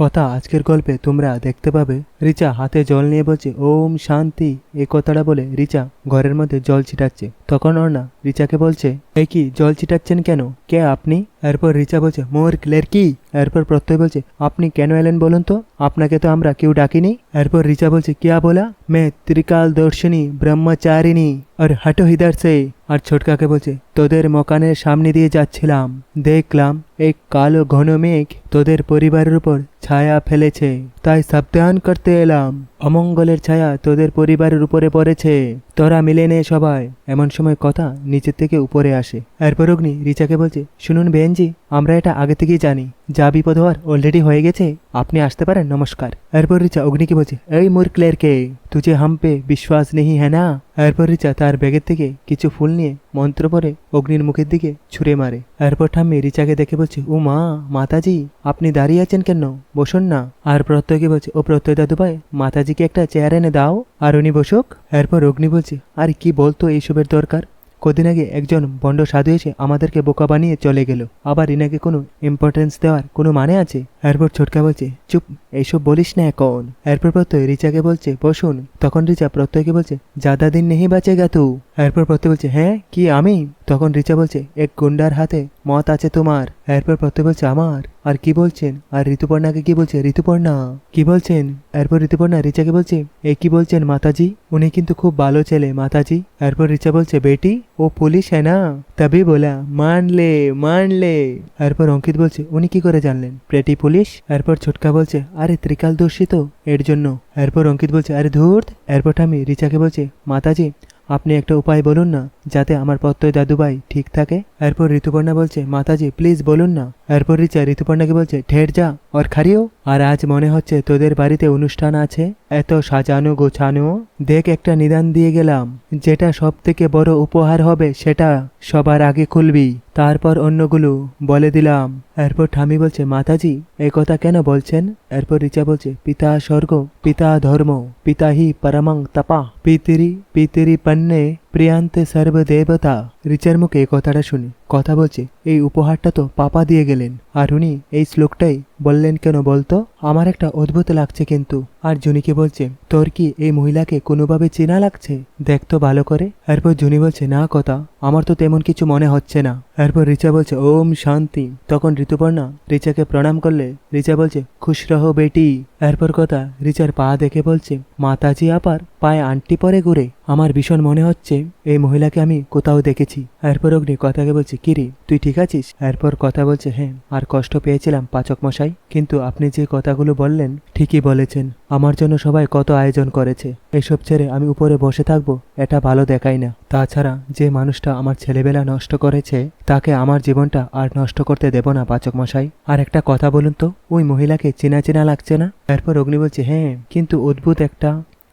কথা আজকের গল্পে তোমরা দেখতে পাবে। রিচা হাতে জল নিয়ে বলছে, ওম শান্তি। এ কথাটা বলে রিচা ঘরের মধ্যে জল ছিটাচ্ছে। তখন অর্ণা রিচাকে বলছে, এই কি, জল ছিটাচ্ছেন কেন? কে আপনি? এরপর রিচা বলছে, মোর ক্লের কি? এরপর প্রত্যয় বলছে, আপনি কেন এলেন বলুন তো? আপনাকে তো আমরা কেউ ডাকিনি? এরপর রিচা বলছে, কিয়া বলা? মে ত্রিকাল দর্শিনী, ব্রহ্মচারিণী, আর হাটো হিদার সে। আর ছোটকাকে বলছে, তোদের মকানের সামনে দিয়ে যাচ্ছিলাম। দেখলাম এক কালো ঘন মেঘ তোদের পরিবারের উপর ছায়া ফেলেছে। তাই সাবধান করতে এলাম। অমঙ্গলের ছায়া তোদের পরিবারের উপরে পড়েছে। তোরা মিলে নে সবাই। এমন সময় কথা নিচের থেকে উপরে আসে। এরপর অগ্নি রিচাকে বলছে, শুনুন বেনজি আমরা এটা আগে থেকেই জানি। যা বিপদ হওয়ার অলরেডি হয়ে গেছে, আপনি আসতে পারেন, নমস্কার। এরপর রিচা অগ্নিকে বলছে? এই মোর ক্লেরকে তুঝে হাম পে বিশ্বাস নেই হ্যাঁ না? এরপর রিচা তার ব্যাগের থেকে কিছু ফুল নিয়ে মন্ত্র পরে অগ্নির মুখের দিকে ছুঁড়ে মারে। এরপর ঠাম্মি রিচাকে দেখে বলছে, ও মা, মাতাজি, আপনি দাঁড়িয়ে আছেন কেন? বসুন না। আর প্রত্যয়কে বলছে, ও প্রত্যয় দাদু ভাই, মাতাজিকে একটা চেয়ার এনে দাও, আর উনি বসুক। এরপর অগ্নি বলছে, আর কি বলতো এইসবের দরকার? কদিন আগে একজন বন্ড সাধু এসে আমাদেরকে বোকা বানিয়ে চলে গেল। আবার ইনাকে কোনো ইম্পর্টেন্স দেওয়ার কোনো মানে আছে? এরপর ছোটকা বলছে, চুপ এইসব বলিস না এখন। এরপর প্রত্যয় রিচাকে বলছে, বসুন। তখন রিচা প্রত্যয়কে বলছে, জাদা দিন নেই বাঁচেগা তু? এরপর প্রত্যয় বলছে হ্যাঁ কি আমি? তখন রিচা বলছে, এক গুন্ডার হাতে মত আছে তোমার। এরপর প্রত্যয় বলছে, আমার? আর কি বলছেন? আর ঋতুপর্ণাকে কি বলছে? ঋতুপর্ণা? কি বলছেন? এরপর ঋতুপর্ণা রিচাকে বলছে, এ কি বলছেন মাতাজি? উনি কিন্তু খুব ভালো ছেলে মাতাজি। এরপর রিচা বলছে, বেটি, ও পুলিশ হ্যাঁ না? তবে বলা, মানলে মানলে। এরপর অঙ্কিত বলছে, উনি কি করে জানলেন? প্রেটি পুলিশ এরপর ছোটকা বলছে, আরে ত্রিকাল দোষী তো, এর জন্য। এরপর অঙ্কিত বলছে, আরে ধূর, এরপর আমি রিচাকে বলছে, মাতাজি, আপনি একটা উপায় বলুন না, যাতে আমার পত্তয় দাদুভাই ঠিক থাকে। এরপর ঋতুপর্ণা বলছে, মাতাজি প্লিজ বলুন না। এরপর রিচা ঋতুপর্ণাকে বলছে ঢের যা, ওর খারিও। আর আজ মনে হচ্ছে তোদের বাড়িতে অনুষ্ঠান আছে? এত সাজানো গোছানো? দেখ একটা নিদান দিয়ে গেলাম। যেটা সব থেকে বড় উপহার হবে, সেটা সবার আগে খুলবি। তারপর অন্যগুলো বলে দিলাম। এরপর ঠামি বলছে, মাতাজি এই কথা কেন বলছেন? এরপর রিচা বলছে, পিতা স্বর্গ, পিতা ধর্ম পিতা হি পরমং তপা পিতিরি পিতিরি পণ্যে প্রিয়ান্তে সর্বদেবতা। রিচার মুখে কথাটা শুনি, কথা বলছে, এই উপহারটা তো পাপা দিয়ে গেলেন। আর উনি এই শ্লোকটাই বললেন, কেন বলতো? আমার একটা অদ্ভুত লাগছে কিন্তু। আর জুনিকে বলছে তোর কি এই মহিলাকে কোনোভাবে চেনা লাগছে? দেখ তো ভালো করে। এরপর জুনি বলছে, না কথা, আমার তো তেমন কিছু মনে হচ্ছে না। এরপর রিচা বলছে, ওম শান্তি। তখন ঋতুপর্ণা রিচাকে প্রণাম করলে, রিচা বলছে, খুশ রহো বেটি। এরপর কথা, রিচার পা দেখে বলছে, মাতাজি আপার পায়ে আন্টি পরে ঘুরে। আমার ভীষণ মনে হচ্ছে এই মহিলাকে আমি কোথাও দেখেছি। এরপর অগ্নি কথাকে বলছে কিরে তুই ঠিক আছিস? এরপর কথা বলছে হ্যাঁ আর কষ্ট পেয়েছিলাম পাচক মশাই, কিন্তু আপনি যে কথাগুলো বললেন ঠিকই বলেছেন। আমার জন্য সবাই কত আয়োজন করেছে। এসব ছেড়ে আমি উপরে বসে থাকব, এটা ভালো দেখায় না। তাছাড়া, যে মানুষটা আমার ছেলেবেলা নষ্ট করেছে, তাকে আমার জীবনটা আর নষ্ট করতে দেব না, পাচক মশাই। আর একটা কথা বলুন তো, ওই মহিলাকে চেনা চেনা লাগছে না? এরপর অগ্নি বলছে হ্যাঁ কিন্তু অদ্ভুত একটা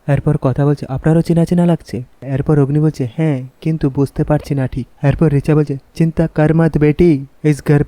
এরপর কথা বলছে, আপনারও চেনা চেনা লাগছে? এরপর অগ্নি বলছে হ্যাঁ কিন্তু বুঝতে পারছি না ঠিক। এরপর রিচা বলছে, চিন্তা কর মত বেটি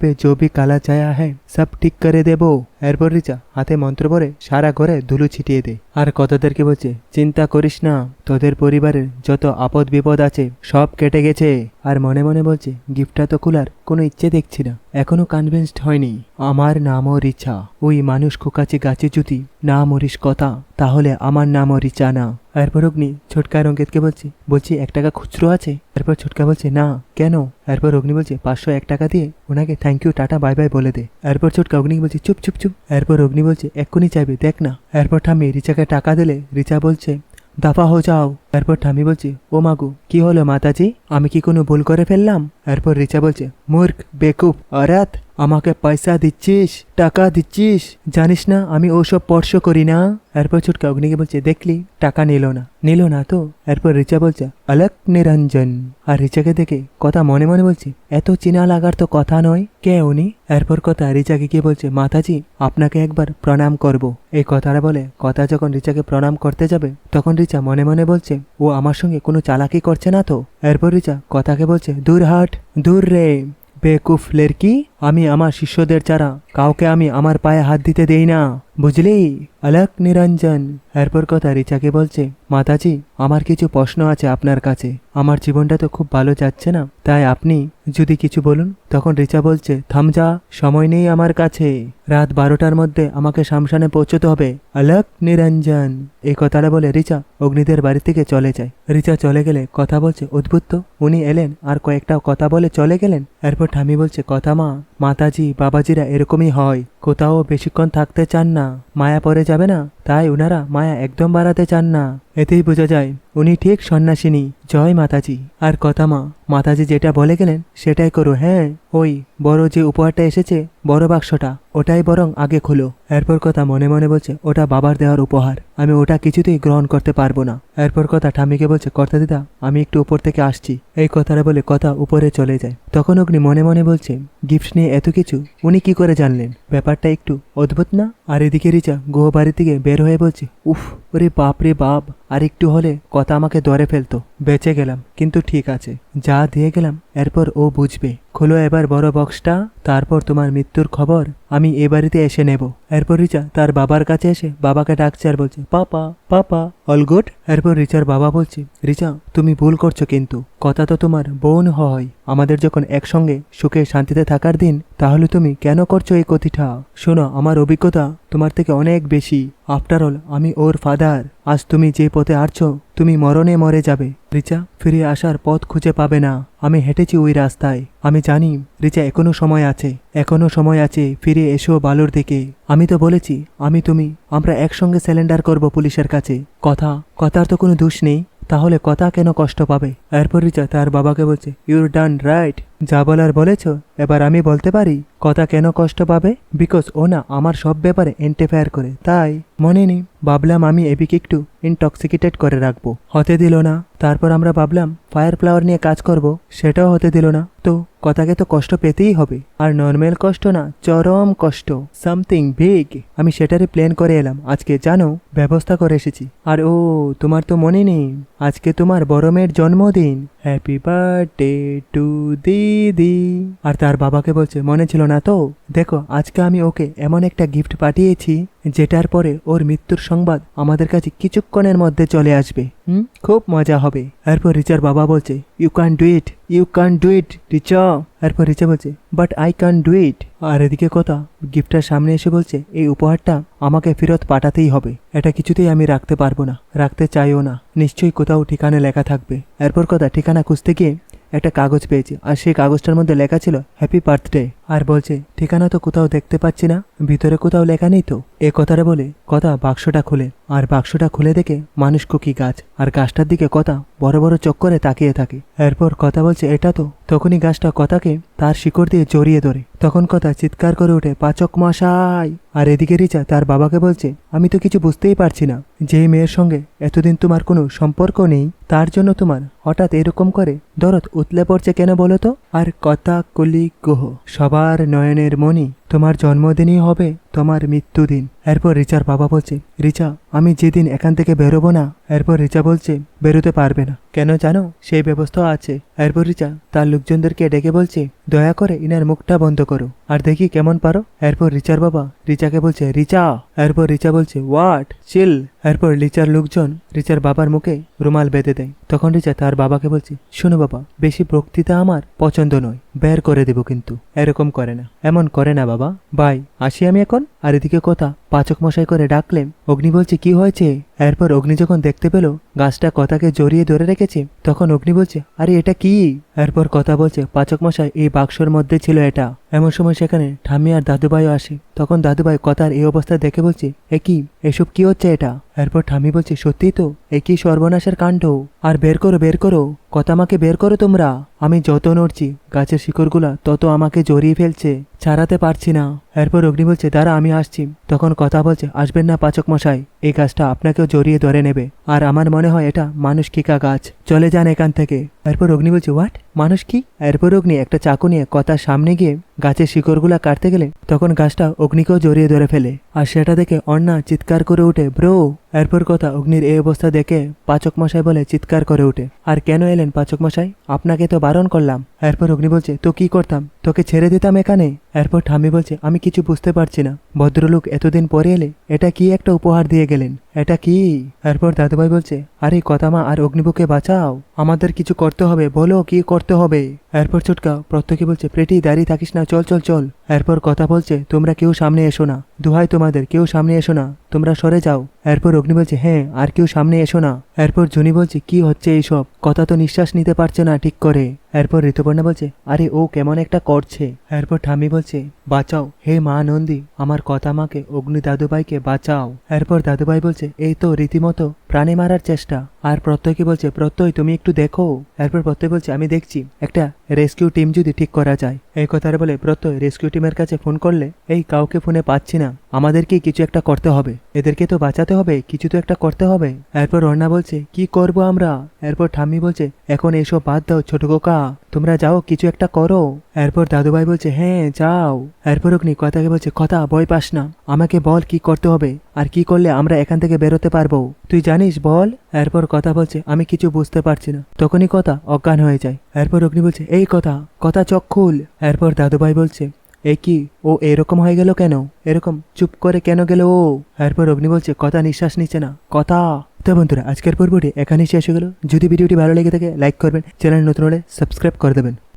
পে जो भी কালা ছায়া হ্যাঁ সব ঠিক করে দেব। এরপর রিচা হাতে মন্ত্র পরে সারা ঘরে ধুলো ছিটিয়ে দেয়। আর কতদেরকে বলছে, চিন্তা করিস না, তোদের পরিবারের যত আপদ বিপদ আছে, সব কেটে গেছে। আর মনে মনে বলছে, গিফটটা তো খোলার কোনো ইচ্ছে দেখছি না, এখনও কনভিন্সড হয়নি। আমার নামও রিচা ওই মানুষ খোকাচে গাছে জুতি না মরিস কথা, তাহলে আমার নামও রিচা না এরপর অগ্নি ছোটকা রঙ্কিতকে বলছে, বলছি, এক টাকা খুচরো আছে? এরপর ছোটকা বলছে, না। কেন? এরপর অগ্নি বলছে, পাঁচশো এক টাকা দিয়ে ওনাকে thank you tata bye bye বলে দে। এরপর ছোটকা অগ্নি বলছে, চুপ চুপ চুপ। এরপর অগ্নি বলছে, এক্ষুনি চাইবে দেখ না। এরপর ঠাম্মি রিচাকে টাকা দিলে, রিচা বলছে, দাফা হো যাও। এরপর ঠামি বলছে, ও মাগু কি হলো মাতাজি? আমি কি কোনো ভুল করে ফেললাম? এরপর রিচা বলছে, মূর্খ, বেকুব, অরাত। আমাকে পয়সা দিচ্ছিস, টাকা দিচ্ছিস, জানিস না আমি ওসব স্পর্শ করি না? এরপর ছুটকা অগ্নিকে বলছে, দেখলি, টাকা নিল না। নিল না তো? এরপর রিচা বলছে অলক নিরঞ্জন। আর রিচাকে দেখে কথা মনে মনে বলছে, এত চিনা লাগার তো কথা নয়, কে উনি? এরপর কথা রিচাকে গিয়ে বলছে, মাতাজি, আপনাকে একবার প্রণাম করব। এই কথাটা বলে, কথা যখন রিচাকে প্রণাম করতে যাবে, তখন রিচা মনে মনে বলছে, ও আমার সঙ্গে কোনো চালাকি করছে না তো? এরপর রিচা কথাকে বলছে, দূর হাট, দূর রে। বেকুফ লেরকি আমি আমার শিষ্যদের ছাড়া কাউকে আমি আমার পায়ে হাত দিতে দেই না। বুঝলি? আলাক নিরঞ্জন। এরপর কথা রিচাকে বলছে, মাতাজি, আমার কিছু প্রশ্ন আছে আপনার কাছে। আমার জীবনটা তো খুব ভালো যাচ্ছে না। তাই আপনি যদি কিছু বলুন। তখন রিচা বলছে থামজা সময় নেই আমার কাছে। রাত বারোটার মধ্যে আমাকে শামশানে পৌঁছতে হবে। আলাক নিরঞ্জন এই কথাটা বলে রিচা অগ্নিদের বাড়ি থেকে চলে যায়। রিচা চলে গেলে কথা বলছে, অদ্ভুত উনি এলেন, আর কয়েকটা কথা বলে চলে গেলেন। এরপর ঠামি বলছে, কথা মা মাতাজি বাবাজিরা এরকমই হয়। কোথাও বেশিক্ষণ থাকতে চান না। মায়া পড়ে যাবে না? তাই ওনারা মায়া একদম বাড়াতে চান না। এতেই বোঝা যায়, উনি ঠিক সন্ন্যাসিনী। জয় মাতাজি। আর কথা মা, মাতাজি যেটা বলে গেলেন, সেটাই করো হ্যাঁ? ওই, বড় যে উপহারটা এসেছে, বড় বাক্সটা, ওটাই বরং আগে খুলো। এরপর কথা মনে মনে বলছে, ওটা বাবার দেওয়ার উপহার। আমি ওটা কিছুতেই গ্রহণ করতে পারব না। এরপর কথা ঠামিকে বলছে, কর্তা দিদা, আমি একটু উপর থেকে আসছি। এই কথাটা বলে কথা উপরে চলে যায়। তখন অগ্নি মনে মনে বলছে, গিফট নিয়ে এত কিছু, উনি কি করে জানলেন? ব্যাপারটা একটু অদ্ভুত না? আর এদিকে রিচা গুহ বাড়ি থেকে বের হয়ে বলছি, উফ, ওরে বাপ রে বাপ। আর একটু হলে কথা আমাকে ধরে ফেলতো। বেঁচে গেলাম, কিন্তু ঠিক আছে। যা দিয়ে গেলাম এরপর ও বুঝবে, খোলো এবার বড় বক্সটা, তারপর তোমার মৃত্যুর খবর, আমি এ বাড়িতে এসে নেব। এরপর রিচা তার বাবার কাছে এসে বাবাকে ডাকছে আর বলছে, পাপা পাপা, অল গুড? এরপর রিচার বাবা বলছে, রিচা, তুমি ভুল করছ কিন্তু, কথা তো তোমার বোন হয়, আমাদের যখন একসঙ্গে সুখে শান্তিতে থাকার দিন, তাহলে তুমি কেন করছ এই কথিটা? শোনো, আমার অভিজ্ঞতা তোমার থেকে অনেক বেশি। আফটার অল আমি ওর ফাদার আজ তুমি যে পথে আটছো তুমি মরণে মরে যাবে। রিচা ফিরে আসার পথ খুঁজে পাবে না। আমি হেঁটেছি ওই রাস্তায়। আমি জানি, রিচা এখনও সময় আছে। এখনও সময় আছে, ফিরে এসো বালুর দিকে। আমি তো বলেছি, আমি তুমি, আমরা একসঙ্গে স্যালেন্ডার করব পুলিশের কাছে। কথা, কথার তো কোনো দোষ নেই। তাহলে কথা কেন কষ্ট পাবে? এরপর রিচা তার বাবাকে বলছে ইউর ডান রাইট যা বলার বলেছ, এবার আমি বলতে পারি, কথা কেন কষ্ট পাবে? বিকজ ও না আমার সব ব্যাপারে ইন্টারফেয়ার করে। তাই, মনে নেই, ভাবলাম আমি এবিকে একটু ইনটক্সিকেটেড করে রাখব। হতে দিল না। তারপর আমরা ভাবলাম ফায়ার ফ্লাওয়ার নিয়ে কাজ করব, সেটাও হতে দিল না। তো, কথাকে তো কষ্ট পেতেই হবে। আর নর্মাল কষ্ট না, চরম কষ্ট। সামথিং বিগ আমি সেটারই প্ল্যান করে এলাম। আজকে জানো, ব্যবস্থা করে এসেছি। আর ও, তোমার তো মনে নেই, আজকে তোমার বড় মেয়ের জন্মদিন। হ্যাপি বার্থডে টু দিদি। আর তার বাবাকে বলছে, মনে ছিল না তো? দেখো, আজকে আমি ওকে এমন একটা গিফট পাঠিয়েছি, যেটার পরে ওর মৃত্যুর সংবাদ আমাদের কাছে কিছুক্ষণের মধ্যে চলে আসবে। হুম? খুব মজা হবে। এরপর রিচার বাবা বলছে you can do it you can do it Richa. এরপর রিচা বলছে but I can do it আর এদিকে কথা, গিফটটার সামনে এসে বলছে, এই উপহারটা আমাকে ফেরত পাঠাতেই হবে। এটা কিছুতেই আমি রাখতে পারব না, রাখতে চাইও না। নিশ্চয়ই কোথাও ঠিকানা লেখা থাকবে। এরপর কথা, ঠিকানা খুঁজতে গিয়ে একটা কাগজ পেয়েছি। আর সেই কাগজটার মধ্যে লেখা ছিল হ্যাপি বার্থডে আর বলছে, ঠিকানা তো কোথাও দেখতে পাচ্ছি না, ভিতরে কোথাও লেখা নেই তো? এ কথাটা বলে কথা বাক্সটা খুলে, আর বাক্সটা খুলে দেখে মানুষ কুকি গাছ, আর গাছটার দিকে কথা বড় বড় চক্করে তাকিয়ে থাকে। এরপর কথা বলছে, এটা তো? তখনই গাছটা কথাকে তার শিকড় দিয়ে জড়িয়ে ধরে। তখন কথা চিৎকার করে ওঠে, পাচক মশাই! আর এদিকে রিচা তার বাবাকে বলছে, আমি তো কিছু বুঝতেই পারছি না, যে মেয়ের সঙ্গে এতদিন তোমার কোনো সম্পর্ক নেই, তার জন্য তোমার হঠাৎ এরকম করে দরদ উতলে পড়ছে কেন বলো তো? আর কথা কলি গোহ সবার নয়নের মণি তোমার জন্মদিনই হবে তোমার মৃত্যুদিন। এরপর রিচার বাবা বলছে, রিচা, আমি যেদিন এখান থেকে বেরোবো না, এরপর রিচা বলছে, বেরোতে পারবে না। কেন জানো, সেই ব্যবস্থা আছে। এরপর রিচা তার লোকজনদেরকে ডেকে বলছে, দয়া করে ইনার মুখটা বন্ধ করো, আর দেখি কেমন পারো। এরপর রিচার বাবা রিচাকে বলছে, রিচা! এরপর রিচা বলছে, হোয়াট? চিল! এরপর রিচার লোকজন রিচার বাবার মুখে রুমাল বেঁধে দেয়। তখন রিচা তার বাবাকে বলছে, শোনো বাবা, বেশি বক্তৃতা আমার পছন্দ নয়, বের করে দেব কিন্তু। এরকম করে না, এমন করে না বাবা। বাই, আসি আমি এখন, আর এদিকে কথা পাচক মশাই করে ডাকলেন, অগ্নি বলছে, কি হয়েছে? এরপর অগ্নি যখন দেখতে পেল, গাছটা কথাকে জড়িয়ে ধরে রেখেছে, তখন অগ্নি বলছে, আরে, এটা কি? এরপর কথা বলছে পাচক মশাই এই বাক্সর মধ্যে ছিল এটা। এমন সময় সেখানে ঠাম্মি আর দাদুভাইও আসে। তখন দাদুভাই কথার এই অবস্থা দেখে বলছে, এ কি? এসব কি হচ্ছে এটা? এরপর ঠাম্মি বলছে, সত্যিই তো, এ কি সর্বনাশের কাণ্ড? আর বের করো বের করো, কথা আমাকে বের করো তোমরা। আমি যত নড়ছি, গাছের শিকড়গুলা তত আমাকে জড়িয়ে ফেলছে, ছাড়াতে পারছি না। এরপর অগ্নি বলছে, দাঁড়া, আমি আসছি। তখন কথা বলছে, আসবেন না পাচক মশাই। এই গাছটা আপনাকেও জড়িয়ে ধরে নেবে। আর আমার মনে হয় এটা মানুষ কিকা গাছ। চলে যান এখান থেকে। এরপর অগ্নি বলছে হোয়াট মানুষ কি এরপর অগ্নি একটা চাকু নিয়ে কথার সামনে গিয়ে গাছের শিকড়গুলা কাটতে গেলে তখন গাছটা অগ্নিকেও জড়িয়ে ধরে ফেলে। আর সেটা দেখে অন্না চিৎকার করে ওঠে ব্রো এরপর কথা অগ্নির এই অবস্থা দেখে পাচক মশাই বলে চিৎকার করে ওঠে আর কেন এলেন পাচক মশাই আপনাকে তো বারণ করলাম। এরপর অগ্নি বলছে, তো কি করতাম? তোকে ছেড়ে দিতাম এখানে? এরপর ঠাম্মি বলছে, আমি কিছু বুঝতে পারছি না। ভদ্রলোক এতদিন পরে এলে এটা কি একটা উপহার দিয়ে গেলেন? এটা কি? এরপর দাদুভাই বলছে আরে কথা মা আর অগ্নিবুকে বাঁচাও। আমাদের কিছু করতে হবে, বলো কি করতে হবে। এরপর ছোটকা প্রত্যেকে বলছে, প্রেটি, দাঁড়িয়ে থাকিস না, চল চল চল। এরপর কথা বলছে, তোমরা কেউ সামনে এসো না। দুহাই তোমাদের, কেউ সামনে এসো না। তোমরা সরে যাও। এরপর অগ্নি বলছে হ্যাঁ আর কেউ সামনে এসো না। এরপর জুনি বলছে, কি হচ্ছে এইসব? কথা তো নিঃশ্বাস নিতে পারছে না ঠিক করে। এরপর ঋতুপর্ণা বলছে, আরে, ও কেমন একটা করছে। এরপর ঠাম্মি বলছে, বাঁচাও। হে মা নন্দী, আমার কথা মাকে অগ্নি দাদুভাইকে বাঁচাও। এরপর দাদুভাই বলছে, এই তো রীতিমতো প্রাণে মারার চেষ্টা। আর প্রত্যয়কে বলছে, প্রত্যয়, তুমি একটু দেখো। এরপর প্রত্যয় বলছে, আমি দেখছি। একটা রেস্কিউ টিম যদি ঠিক করা যায়। এই কথাটা বলে প্রত্যয় রেস্কিউ টিমের কাছে ফোন করলে, এই, কাউকে ফোনে পাচ্ছি না। আমাদেরকে কিছু একটা করতে হবে। এদেরকে তো বাঁচাতে হবে, কিছু তো একটা করতে হবে। এরপর অর্ণা বলছে, কি করব আমরা? এরপর ঠাম্মি বলছে, এখন এসব বাদ দাও, ছোট কোকা তোমরা যাও, কিছু একটা করো। এরপর দাদুভাই বলছে হ্যাঁ যাও। এরপর অগ্নি কথাকে বলছে, কথা, ভয় পাস না। আমাকে বল কি করতে হবে, আর কি করলে আমরা এখান থেকে বেরোতে পারব? তুই জানিস, বল? এরপর কথা বলছে, আমি কিছু বুঝতে পারছি না। তখনই কথা অজ্ঞান হয়ে যায়। এরপর অগ্নি বলছে, এই কথা কথা চোখ খুল। এরপর দাদুভাই বলছে, এ কি? ও এরকম হয়ে গেল কেন? এরকম চুপ করে কেন গেল ও? এরপর অগ্নি বলছে, কথা নিঃশ্বাস নিচ্ছে না, কথা। তো বন্ধুরা, আজকের পর্বটি এখানেই শেষ হয়ে গেল। যদি ভিডিওটি ভালো লেগে থাকে লাইক করবেন, চ্যানেল নতুন হলে সাবস্ক্রাইব করে দেবেন।